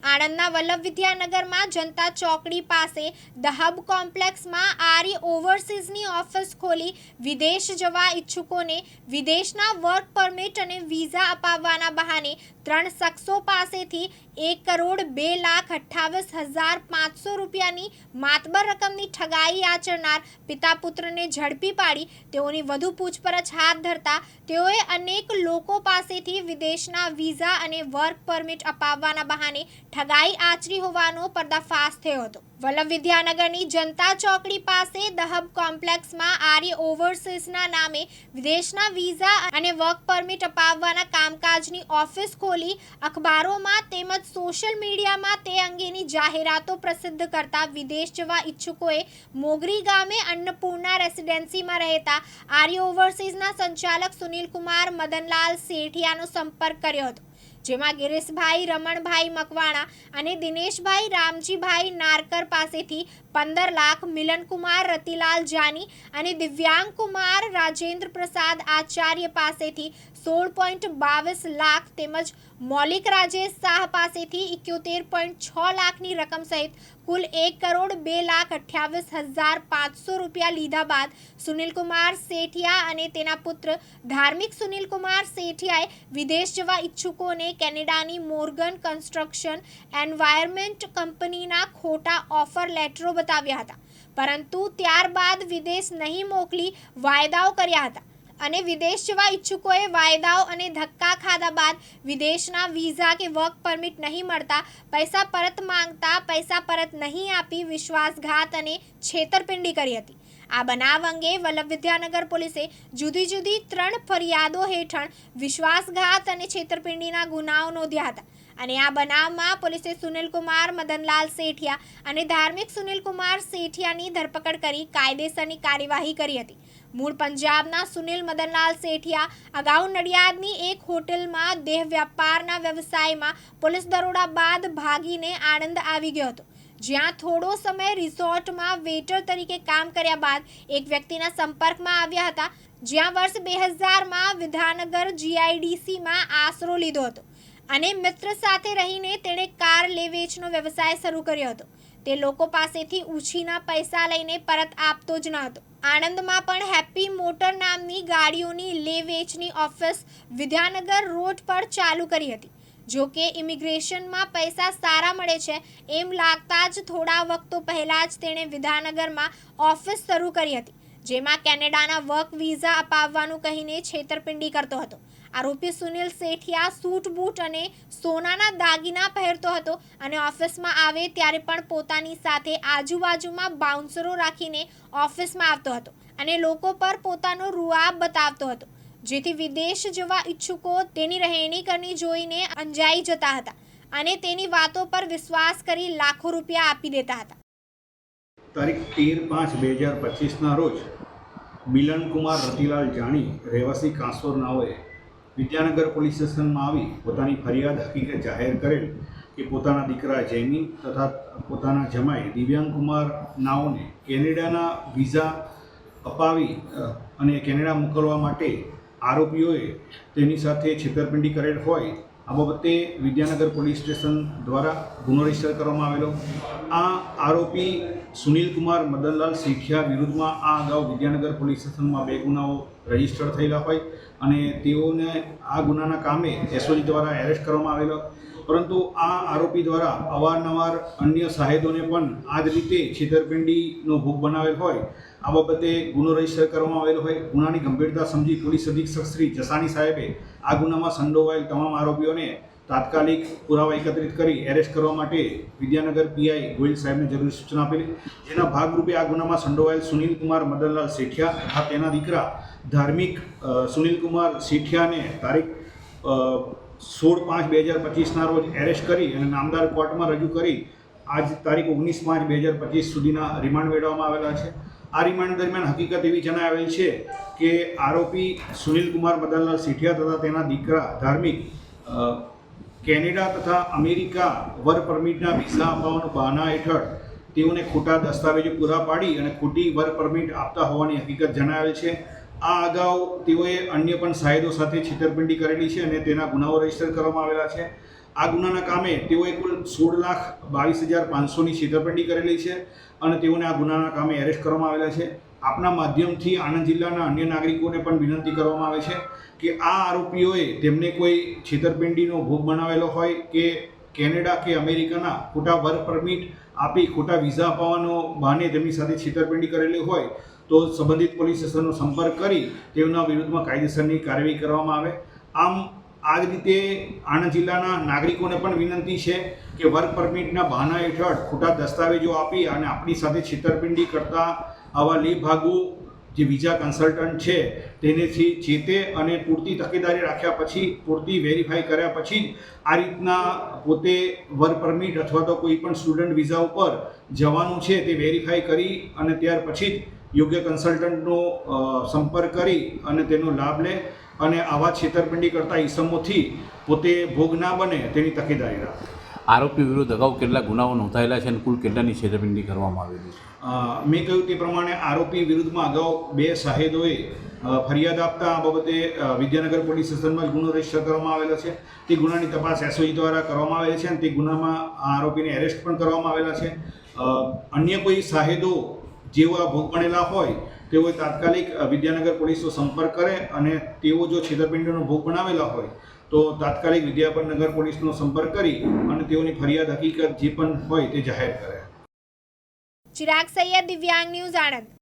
આણંદના વલ્લભ વિદ્યાનગરમાં જનતા ચોકડી પાસે ધ હબ કોમ્પ્લેક્સમાં આર્ય ઓવરસીઝની ઓફિસ ખોલી વિદેશ જવા ઈચ્છુકોને વિદેશના વર્ક પરમિટ અને વિઝા અપાવવાના બહાને ત્રણ શખ્સો પાસેથી એક કરોડ બે લાખ અઠ્ઠાવીસ હજાર પાંચસો રૂપિયાની માતબર રકમની ઠગાઈ આચરનાર પિતા પુત્રને ઝડપી પાડી તેઓની વધુ પૂછપરછ હાથ ધરતા તેઓએ અનેક લોકો પાસેથી વિદેશના વિઝા અને વર્ક પરમિટ અપાવવાના બહાને ઠગાઈ આચરી હોવાનો પર્દાફાશ થયો હતો. વલ્લભ વિદ્યાનગરની જનતા ચોકડી પાસે દહબ કોમ્પ્લેક્સમાં આર્ય ઓવરસીઝના નામે વિદેશના વિઝા અને વર્ક પરમિટ અપાવવાના કામકાજની ઓફિસ ખોલી અખબારોમાં તેમજ સોશિયલ મીડિયામાં તે અંગેની જાહેરાતો પ્રસિદ્ધ કરતા વિદેશ જવા ઈચ્છુકોએ મોગરી ગામે અન્નપૂર્ણા રેસિડેન્સીમાં રહેતા આર્ય ઓવરસીઝના સંચાલક સુનિલ કુમાર મદનલાલ સેઠિયાનો સંપર્ક કર્યો હતો. જેમાં ગિરીશભાઈ રમણભાઈ મકવાણા અને દિનેશભાઈ રામજીભાઈ નારકર પાસેથી પંદર લાખ મિલનકુમાર, રતિલાલ જાની અને દિવ્યાંગ કુમાર રાજેન્દ્ર પ્રસાદ આચાર્ય પાસેથી સોળ પોઈન્ટ બાવીસ લાખ તેમજ મૌલિક રાજેશ શાહ પાસેથી ઇક્યોતેર પોઈન્ટ છ લાખની રકમ સહિત કુલ એક કરોડ બે લાખ અઠ્યાવીસ હજાર પાંચસો રૂપિયા લીધા બાદ સુનિલકુમાર શેઠિયા અને તેના પુત્ર ધાર્મિક સુનિલકુમાર સેઠિયાએ વિદેશ જવા ઈચ્છુકોને કેનેડાની મોર્ગન કન્સ્ટ્રક્શન એન્વાયરમેન્ટ કંપનીના ખોટા ઓફર લેટરો બતાવ્યા હતા. પરંતુ ત્યારબાદ વિદેશ નહીં મોકલી વાયદાઓ કર્યા હતા. અને વિદેશ જવા ઈચ્છુકોએ વાયદાઓ અને ધક્કા ખાધા બાદ વિદેશના વિઝા કે વર્ક પરમિટ નહીં મળતા પૈસા પરત માંગતા પૈસા પરત નહીં આપી વિશ્વાસઘાત અને છેતરપિંડી કરી હતી. આ બનાવ અંગે વલ્લભ વિદ્યાનગર પોલીસે જુદી જુદી ત્રણ ફરિયાદો હેઠળ વિશ્વાસઘાત અને છેતરપિંડીના ગુનાઓ નોંધ્યા હતા. અને આ બનાવમાં પોલીસે સુનિલકુમાર, મદનલાલ શેઠિયા અને ધાર્મિક સુનિલકુમાર શેઠિયાની ધરપકડ કરી કાયદેસરની કાર્યવાહી કરી હતી. મૂળ પંજાબના સુનિલ, મદનલાલ શેઠિયા અગાઉ નડિયાદની એક હોટેલમાં દેહ વ્યાપારના વ્યવસાયમાં પોલીસ દરોડા બાદ ભાગીને આણંદ આવી ગયો હતો. જ્યાં થોડો સમય રિસોર્ટમાં વેટર તરીકે કામ કર્યા બાદ એક વ્યક્તિના સંપર્કમાં આવ્યા હતા. જ્યાં વર્ષ બે હજારમાં વિધાનગર જીઆઈડીસીમાં આશરો લીધો હતો. અને મિત્ર સાથે રહીને તેણે કાર લે વેચનો વ્યવસાય શરૂ કર્યો હતો. તે લોકો પાસેથી ઉછીના પૈસા લઈને પરત આપતો જ ન હતો. આણંદમાં પણ હેપી મોટર નામની ગાડીઓની લે વેચની ઓફિસ વિદ્યાનગર રોડ પર ચાલુ કરી હતી. જો કે ઇમિગ્રેશનમાં પૈસા સારા મળે છે એમ લાગતા જ થોડા વખતો પહેલાં જ તેણે વિદ્યાનગરમાં ઓફિસ શરૂ કરી હતી, જેમાં કેનેડાના વર્ક વિઝા અપાવવાનું કહીને છેતરપિંડી કરતો હતો. આરોપી સુનિલ સેઠિયા સૂટ, બૂટ અને સોનાના દાગીના પહેરતો હતો અને ઓફિસમાં આવે ત્યારે પણ પોતાની સાથે આજુબાજુમાં બાઉન્સરો રાખીને ઓફિસમાં આવતો હતો અને લોકો પર પોતાનો રૂઆબ બતાવતો હતો. જેથી વિદેશ જવા ઈચ્છુકો તેની રહેણી કરની જોઈને અંજાઈ જતા હતા અને તેની વાતો પર વિશ્વાસ કરી લાખો રૂપિયા આપી દેતા હતા. તારીખ તેર પાંચ બે હજાર પચીસના રોજ મિલનકુમાર રતિલાલ જાણી રહેવાસી કાંસોર નાઓએ વિદ્યાનગર પોલીસ સ્ટેશનમાં આવી પોતાની ફરિયાદ હકીકત જાહેર કરેલ કે પોતાના દીકરા જૈમિન તથા પોતાના જમાઈ દિવ્યાંગ કુમાર નાઓને કેનેડાના વિઝા અપાવી અને કેનેડા મોકલવા માટે આરોપીઓએ તેની સાથે છેતરપિંડી કરેલ હોય આ બાબતે વિદ્યાનગર પોલીસ સ્ટેશન દ્વારા ગુનો રજિસ્ટર કરવામાં આવેલો. આ આરોપી સુનિલ કુમાર મદનલાલ શેઠિયા વિરુદ્ધમાં આ અગાઉ વિદ્યાનગર પોલીસ સ્ટેશનમાં બે ગુનાઓ રજિસ્ટર થયેલા હોય અને તેઓને આ ગુનાના કામે એસઓજી દ્વારા એરેસ્ટ કરવામાં આવેલો. પરંતુ આ આરોપી દ્વારા અવારનવાર અન્ય સાહેદોને પણ આ જ રીતે છેતરપિંડીનો ભોગ બનાવેલ હોય આ બાબતે ગુનો રજિસ્ટર કરવામાં આવેલો હોય. ગુનાની ગંભીરતા સમજી પોલીસ અધિક્ષક શ્રી જસાણી સાહેબે આ ગુનામાં સંડોવાયેલ તમામ આરોપીઓને તાત્કાલિક પુરાવા એકત્રિત કરી એરેસ્ટ કરવા માટે વિદ્યાનગર પીઆઈ ગોયલ સાહેબને જરૂરી સૂચના આપેલી. જેના ભાગરૂપે આ ગુનામાં સંડોવાયેલ સુનિલ કુમાર મદનલાલ શેઠિયા તથા તેના દીકરા ધાર્મિક સુનિલ કુમાર શેઠિયાને તારીખ સોળ પાંચ બે હજાર પચીસના રોજ એરેસ્ટ કરી અને નામદાર કોર્ટમાં રજૂ કરી આજ તારીખ ઓગણીસ પાંચ બે હજાર પચીસ સુધીના રિમાન્ડ મેળવવામાં આવેલા છે. આ રિમાન્ડ દરમિયાન હકીકત એવી જણાવેલ છે કે આરોપી સુનિલ કુમાર મદનલાલ સેઠિયા તથા તેના દીકરા ધાર્મિક કેનેડા તથા અમેરિકા વર્ક પરમિટના વિઝા અપાવવાનું બહાના હેઠળ તેઓને ખોટા દસ્તાવેજો પૂરા પાડી અને ખોટી વર્ક પરમિટ આપતા હોવાની હકીકત જણાવેલ છે. આ અગાઉ તેઓએ અન્ય પણ સાહેદો સાથે છેતરપિંડી કરેલી છે અને તેના ગુનાઓ રજિસ્ટર કરવામાં આવેલા છે. આ ગુનાના કામે તેઓએ કુલ સોળ લાખ બાવીસ હજાર પાંચસોની છેતરપિંડી કરેલી છે અને તેઓને આ ગુનાના કામે એરેસ્ટ કરવામાં આવેલા છે. આપના માધ્યમથી આણંદ જિલ્લાના અન્ય નાગરિકોને પણ વિનંતી કરવામાં આવે છે કે આ આરોપીઓએ તેમને કોઈ છેતરપિંડીનો ભોગ બનાવેલો હોય કે કેનેડા કે અમેરિકાના ખોટા વર્ક પરમિટ આપી ખોટા વિઝા અપાવવાનો બહાને તેમની સાથે છેતરપિંડી કરેલી હોય તો સંબંધિત પોલીસ સ્ટેશનનો સંપર્ક કરી તેમના વિરુદ્ધમાં કાયદેસરની કાર્યવાહી કરવામાં આવે. આમ આ જ રીતે આણંદ જિલ્લાના નાગરિકોને પણ વિનંતી છે કે વર્ક પરમિટના બહાના હેઠળ ખોટા દસ્તાવેજો આપી અને આપણી સાથે છેતરપિંડી કરતા આવા લેભાગુ જે વિઝા કન્સલ્ટન્ટ છે, તેનેથી ચેતે અને પૂરતી તકેદારી રાખ્યા પછી, પૂરતી વેરીફાઈ કર્યા પછી આ રીતના પોતે વર્ક પરમિટ અથવા તો કોઈ પણ સ્ટુડન્ટ વિઝા ઉપર જવાનું છે તે વેરીફાઈ કરી અને ત્યાર પછી જ યોગ્ય કન્સલ્ટન્ટનો સંપર્ક કરી અને તેનો લાભ લે અને આવા છેતરપિંડી કરતા ઈસમોથી પોતે ભોગ ના બને તેની તકેદારી રાખે. આરોપી વિરુદ્ધ અગાઉ કેટલા ગુનાઓ નોંધાયેલા છે અને કુલ કેટલાની છેતરપિંડી કરવામાં આવેલી છે? મેં કહ્યું તે પ્રમાણે આરોપી વિરુદ્ધમાં અગાઉ બે સાહેદોએ ફરિયાદ આપતા આ બાબતે વિદ્યાનગર પોલીસ સ્ટેશનમાં ગુનો રજિસ્ટર કરવામાં આવેલો છે. તે ગુનાની તપાસ એસઓજી દ્વારા કરવામાં આવેલી છે અને તે ગુનામાં આ આરોપીને એરેસ્ટ પણ કરવામાં આવેલા છે. અન્ય કોઈ સાહેદો આ ભોગ બનેલા હોય, તેઓએ તાત્કાલિક વિદ્યાનગર પોલીસનો સંપર્ક કરે અને તેઓ જો છેતરપિંડીનો ભોગ બનાવેલા હોય, તો તાત્કાલિક વિદ્યાનગર પોલીસનો સંપર્ક કરી અને તેઓની ફરિયાદ હકીકત જે પણ હોય તે જાહેર કરે. ચિરાગ સૈયદ દિવ્યાંગ ન્યૂઝ આણંદ.